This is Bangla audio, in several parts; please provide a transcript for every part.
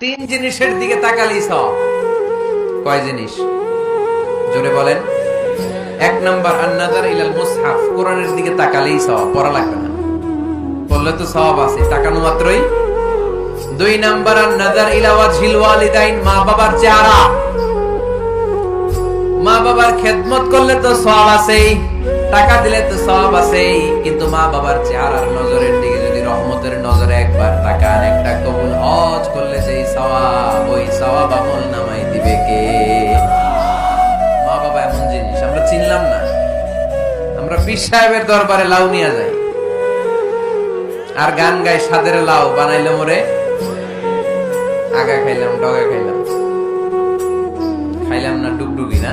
তিন জিনিসের দিকে তাকালেই সব। কয় জিনিস? জোরে বলেন। এক নাম্বার, আন্নাজার ইলাল মুসহাফ। কোরআনের দিকে তাকালেই সব, পড়া লাগবে না। বললে তো সব আছে, তাকানো মাত্রই। দুই নাম্বার, আন্নাজার ইলা ওয়াজহিল ওয়ালিদাইন, মা বাবার চেহারা। মা বাবার খেদমত করলে তো সব আছেই, টাকা দিলে তো সব আছেই, কিন্তু মা বাবার চেহারার নজরের দিকে যদি রহমতের নজরে একবার তাকান, একটা কবুল হজ করলে যেই সওয়াব, ওই সওয়াব আমল নামাই দিবে কে? মা বাবা এমন জিনিস, আমরা চিনলাম না। আমরা পীর সাহেবের দরবারে লাউ নিয়ে যাই। আর গান গাই সাদের লাউ, বানাইলে মোরে। আগা খাইলাম, ডগা খাইলাম। খাইলাম না, ডুগডুগি না?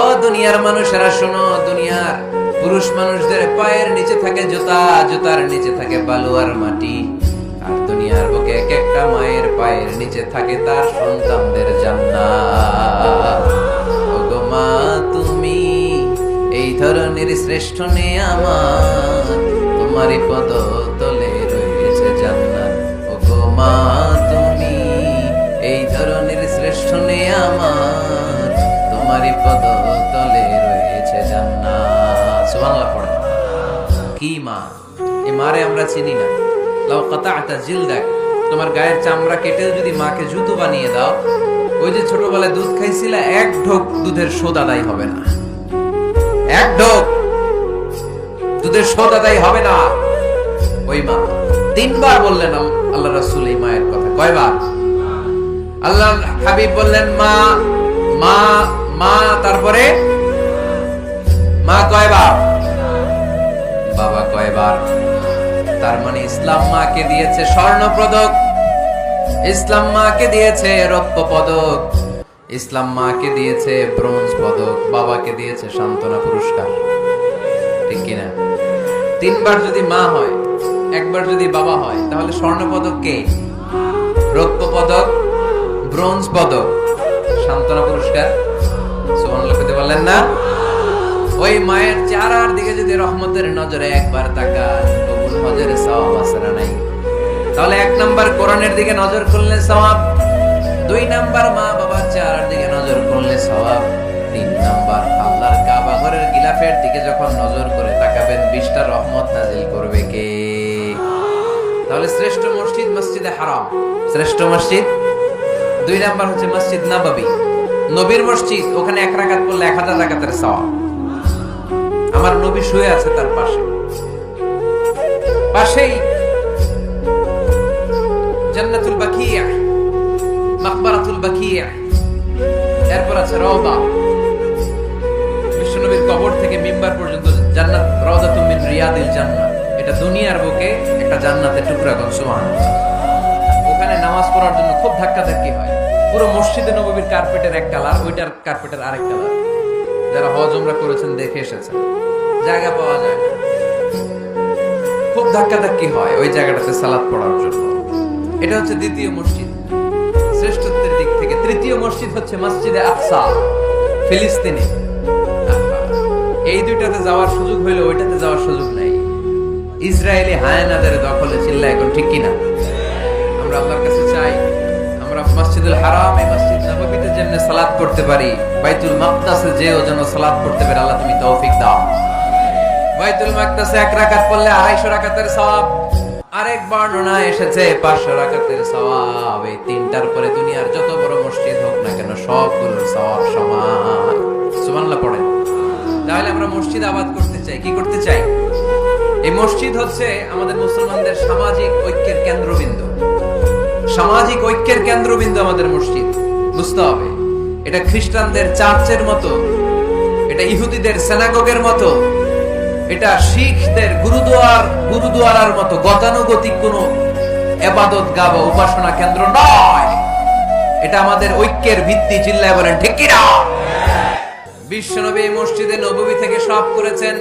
ও দুনিয়ার মানুষেরা শোনো, দুনিয়ার পুরুষ মানুষদের পায়ের নিচে থাকে জুতা, জুতার নিচে থাকে বালু আর মাটি। আর দুনিয়ার বুকে এক একটা মায়ের পায়ের নিচে থাকে তার সন্তানদের জান্নাত। ওগো মা, তুমি এই ধরনের শ্রেষ্ঠ নে আমার তোমারই পদ পদ তলে রয়েছে জান্নাত। সুবহানাল্লাহ কি মা? এই মারে আমরা চিনি না। লাউ কাতাআতা জিলদাক। তোমার গায়ের চামড়া কেটে যদি মাকে জুতো বানিয়ে দাও, ওই যে ছোটবেলায় দুধ খাইছিল, এক ঢোক দুধের আদায় হবে না। এক ঢোক দুধের আদায় হবে না। ওই মা, তিনবার বললেন আল্লাহ রাসূল এই মায়ের কথা। কয়বার? আল্লাহ হাবিব বললেন, মা মা মা, তারপরে? মা কয়বার? বাবা কয়বার? তার মানে ইসলাম মাকে দিয়েছে স্বর্ণ পদক ইসলাম মাকে দিয়েছে রৌপ্য পদক ইসলাম মাকে দিয়েছে ব্রোঞ্জ পদক। বাবাকে দিয়েছে সান্ত্বনা পুরস্কার। ঠিক কিনা? তিনবার যদি মা হয়, একবার যদি বাবা হয়, তাহলে স্বর্ণ পদক কে? রৌপ্য পদক ব্রোঞ্জ পদক। সান্ত্বনা পুরস্কার। সুমান পেতে পারলেন না। ওই মায়ের চেহারার দিকে যদি রহমতের নজরে একবার তাকান, কবুল হজের সওয়াব আছে না নাই? তাহলে এক নাম্বার কোরআনের দিকে নজর করলে সওয়াব, দুই নাম্বার মা বাবার চেহারার দিকে নজর করলে সওয়াব, তিন নাম্বার আল্লাহর কাবা ঘরের গিলাফের দিকে যখন নজর করে তাকাবেন, বিশটা রহমত নাজিল করবে কে? তাহলে শ্রেষ্ঠ মসজিদ মসজিদে হারাম। শ্রেষ্ঠ মসজিদ? দুই নাম্বার হচ্ছে মসজিদ নাবাবি। নবীর মসজিদ, ওখানে এক রাখাত পড়লে এক হাজার রাকাতের সওয়াব। আমার নবী শুয়ে আছে তার পাশে। পাশেই জান্নাতুল বাকিয়া, মাকবারাতুল বাকিয়া। এরপর আছে রওদা। বিশ্বনবীর কবর থেকে মিম্বার পর্যন্ত জান্নাত, রওদাতুম মিন রিয়াদিল জান্নাত এটা দুনিয়ার বুকে একটা জান্নাতের টুকরা সুবহানাল্লাহ। ওখানে নামাজ পড়ার জন্য খুব ধাক্কা ধাক্কি হয়। পুরো মসজিদে নবীর কার্পেটের এক কালার ওইটার কার্পেটের আরেক কালার যারা হজ উমরা করেছেন, দেখে এসেছেন। জায়গা পাওয়া যায় খুব ধাক্কা ধাক্কি হয় ওই জায়গাটাতে সালাদ পড়ার জন্য। এটা হচ্ছে দ্বিতীয় মসজিদ। শ্রেষ্ঠত্বের দিক থেকে তৃতীয় মসজিদ হচ্ছে মসজিদে আকসা, ফিলিস্তিনে। এই দুইটাতে যাওয়ার সুযোগ হইলে ওইটাতে যাওয়ার সুযোগ নাই। ইসরায়েলি হায়ানাদের দখলে চিল্লা এখন ঠিক কিনা? মসজিদুল হারাম, এই মসজিদ নববীতে যেমনি সালাত করতে পারি, বাইতুল মাকদাসে যেও যেন সালাত করতে পারে, আল্লাহ তুমি তৌফিক দাও। বাইতুল মাকদাসে এক রাকাত পড়লে আড়াইশো রাকাতের সওয়াব, আরেক বর্ণনা এসেছে, পাঁচশো রাকাতের সওয়াব। এই তিনটার পরে দুনিয়ার যত বড় মসজিদ হোক না কেন, সবগুলোর সওয়াব সমান। সুবহানাল্লাহ, পড়েন। তাহলে আমরা মসজিদ আবাদ করতে চাই, কি করতে চাই? এই মসজিদ হচ্ছে আমাদের মুসলমানদের সামাজিক ঐক্যের কেন্দ্রবিন্দু। সামাজিক ঐক্যের কেন্দ্রবিন্দু আমাদের মসজিদ, বুঝতে হবে। এটা খ্রিস্টানদের চার্চের মতো, এটা ইহুদিদের সেনাগগের মতো, এটা শিখদের গুরুদুয়ার, গুরুদুয়ারার মতো, গতানুগতিক কোনো এবাদত গা বা উপাসনা কেন্দ্র নয়। এটা আমাদের ঐক্যের ভিত্তি, চিল্লায় বলেন, ঠিক কিনা? বিশ্বনবী মসজিদে নববী থেকে সব করেছেন।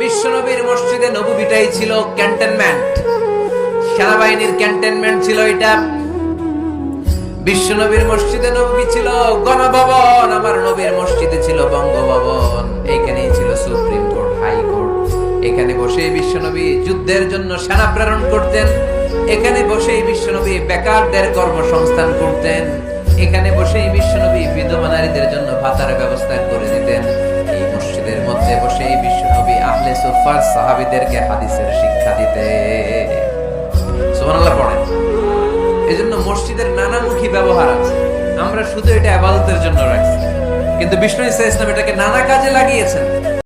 বিশ্বনবীর মসজিদে নববীটাই ছিল ক্যান্টনমেন্ট সেনাবাহিনীর ক্যান্টনমেন্ট ছিল এটা। বিশ্বনবীর মসজিদে নবী ছিল, গণভবন, আমার নবীর মসজিদে ছিল বঙ্গভবন। এইখানেই ছিল সুপ্রিম কোর্ট, হাই কোর্ট। এখানে বসে বিশ্বনবী যুদ্ধের জন্য সেনা প্রেরণ করতেন। এখানে বসেই বিশ্বনবী বেকারদের কর্মসংস্থান করতেন। এখানে বসেই বিশ্বনবী বিধবা নারীদের জন্য ভাতার ব্যবস্থা করে দিতেন। এই মসজিদের মধ্যে বসেই বিশ্বনবী আহলে সুফার সাহাবীদেরকে হাদিসের শিক্ষা দিতেন। মসজিদের নানামুখী ব্যবহার আছে। আমরা শুধু এটা আবাদতের জন্য রাখছি। কিন্তু বিষ্ণু ইসা ইসলাম এটাকে নানা কাজে লাগিয়েছেন।